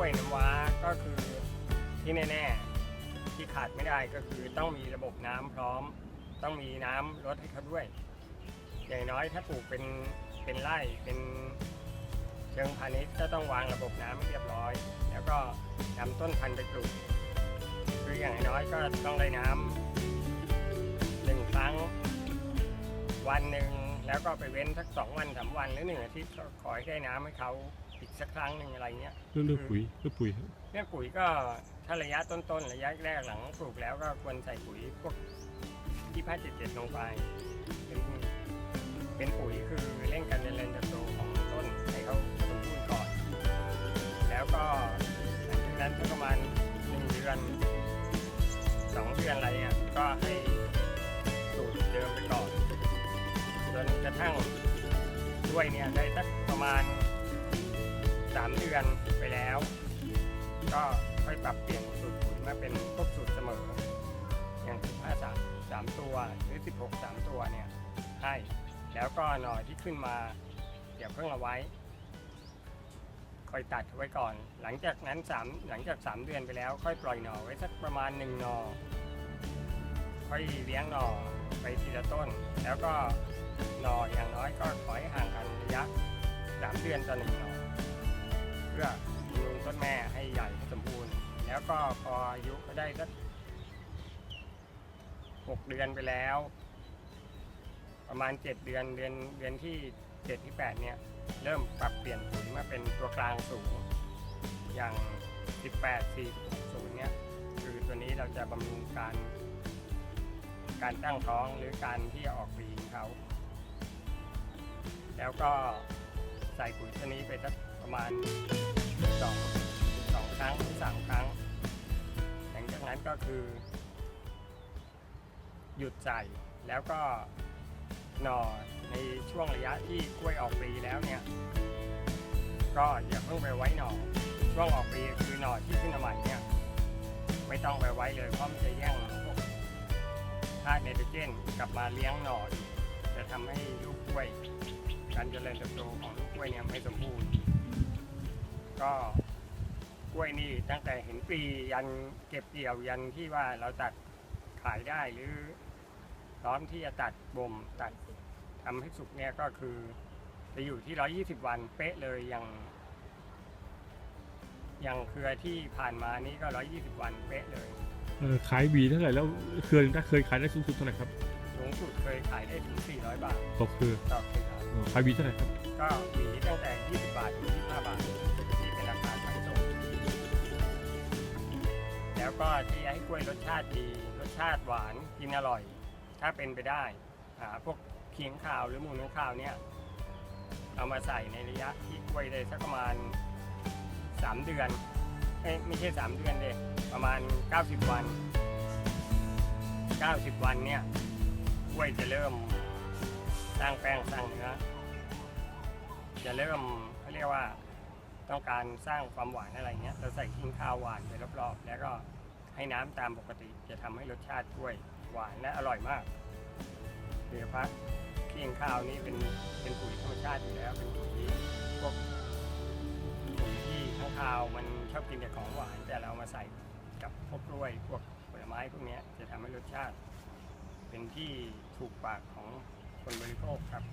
ช่วยน้ำว้าก็คือที่แน่ๆที่ขาดไม่ได้ก็คือต้องมีระบบน้ำพร้อม ต้องมีน้ำรดให้เขาด้วย อย่างน้อยถ้าปลูกเป็นเป็นไร่เป็นเชิงพาณิชย์ก็ต้องวางระบบน้ำให้เรียบร้อย แล้วก็นำต้นพันธุ์ไปปลูกคืออย่างน้อยก็ต้องได้น้ำหนึ่งครั้งวันหนึ่งแล้วก็ไปเว้นสักสองวันสาวันหรือหนึ่งอาทิตย์ก็ขอให้ได้น้ำให้เขา อีกสักครั้งหนึ่งอะไรเงี้ยเรื่องเรื่องปุ๋ยเรื่องปุ๋ยครับเรื่องปุ๋ยก็ถ้าระยะต้นๆระยะแรกหลังปลูกแล้วก็ควรใส่ปุ๋ยพวกที่พัดเจ็ดลงไปเป็นเป็นปุ๋ยคือเร่งการเจริญเติบโตของต้นให้เขาสมบูรณ์ก่อน แล้วก็หลังจากนั้นสักประมาณหนึ่งเดือนสองเดือนอะไรเนี่ยก็ให้สูตรเดิมไปก่อนจนกระทั่งด้วยเนี่ยได้สักประมาณ สามเดือนไปแล้ว ก็ค่อยปรับเปลี่ยนสูตรปุ๋ยมาเป็นพวกสูตรเสมอ อย่าง 15สามสามตัวหรือ 16 3 ตัวเนี่ยให้แล้วก็หน่อที่ขึ้นมาอย่าเพิ่งเอาไว้ค่อยตัดไว้ก่อน หลังจากนั้นสามหลังจาก 3 เดือนไปแล้ว ค่อยปล่อยหน่อไว้สักประมาณ1หน่อค่อยเลี้ยงหน่อไปทีละต้น แล้วก็หน่ออย่างน้อยก็ขอให้ห่างกันระยะ3เดือนต่อหนึ่งหน่อ พื่อบำรุงต้นแม่ให้ใหญ่สมบูรณ์ แล้วก็พออายุก็ได้สักหกเดือนไปแล้ว ประมาณเจ็ดเดือนเดือนเดือนที่เจ็ดที่แปดเนี่ยเริ่มปรับเปลี่ยนปุ๋ยมาเป็นตัวกลางสูงอย่าง 18 4 0เนี่ยคือตัวนี้เราจะบำรุงการ การตั้งท้องหรือการที่ออกปีเขา แล้วก็ใส่ปุ๋ยตัวนี้ไปสัก ประมาณสองสองครั้งหรือสามครั้ง หลังจากนั้นก็คือ หยุดใส่แล้วก็หน่อในช่วงระยะที่กล้วยออกปลีแล้วเนี่ย ก็อย่าเพิ่งไปไว้หน่อช่วงออกปลีคือหน่อที่ขึ้นมาใหม่เนี่ยไม่ต้องไปไว้เลยเพราะมันจะแย่งพวกธาตุไนโตรเจนกลับมาเลี้ยงหน่อจะทำให้ลูกกล้วย การเจริญเติบโตของลูกกล้วยเนี่ยไม่สมบูรณ์ ก็กล้วยนี่ตั้งแต่เห็นปลียันเก็บเกี่ยวยันที่ว่าเราตัดขายได้หรือพร้อมที่จะตัดบ่มตัดทำให้สุกเนี่ยก็คือจะอยู่ที่ 120 วันเป๊ะเลยอย่างอย่างเครือที่ผ่านมานี่ก็ 120 วันเป๊ะเลยเออขายหวีเท่าไหร่แล้วเครือหนึ่งถ้าเคยขายได้สูงสุดเท่าไหร่ครับสูงสุดเคยขายได้ถึง 400 บาทต่อเครือต่อเครือเออขายหวีเท่าไหร่ครับก็หวีตั้งแต่ 20 บาทถึง25 บาท ก็ที่ให้กล้วยรสชาติดี รสชาติหวานกินอร่อย ถ้าเป็นไปได้หาพวกเคียงข่าวหรือมูลน้ำข้าวเนี่ยเอามาใส่ในระยะที่กล้วยได้สักประมาณ 3 เดือนเอ้ไม่ใช่ 3 เดือนเลยประมาณ 90 วัน 90 วันเนี่ยกล้วยจะเริ่มสร้างแป้งสร้างเนื้อจะเริ่มเขาเรียกว่าต้องการสร้างความหวานอะไรเงี้ยเราใส่ขิงข้าวหวานไปรอบๆ แล้วก็ ให้น้ำตามปกติจะทำให้รสชาติกล้วยหวานและอร่อยมากโดยเฉพาะขิงข้าวนี่เป็นเป็นปุ๋ยธรรมชาติอยู่แล้วเป็นปุ๋ยพวกปุ๋ยที่ข้างคาวมันชอบกินแต่ของหวานแต่เรามาใส่กับพวกกล้วยพวกผลไม้พวกนี้จะทำให้รสชาติ เป็นที่ถูกปากของคนบริโภคครับ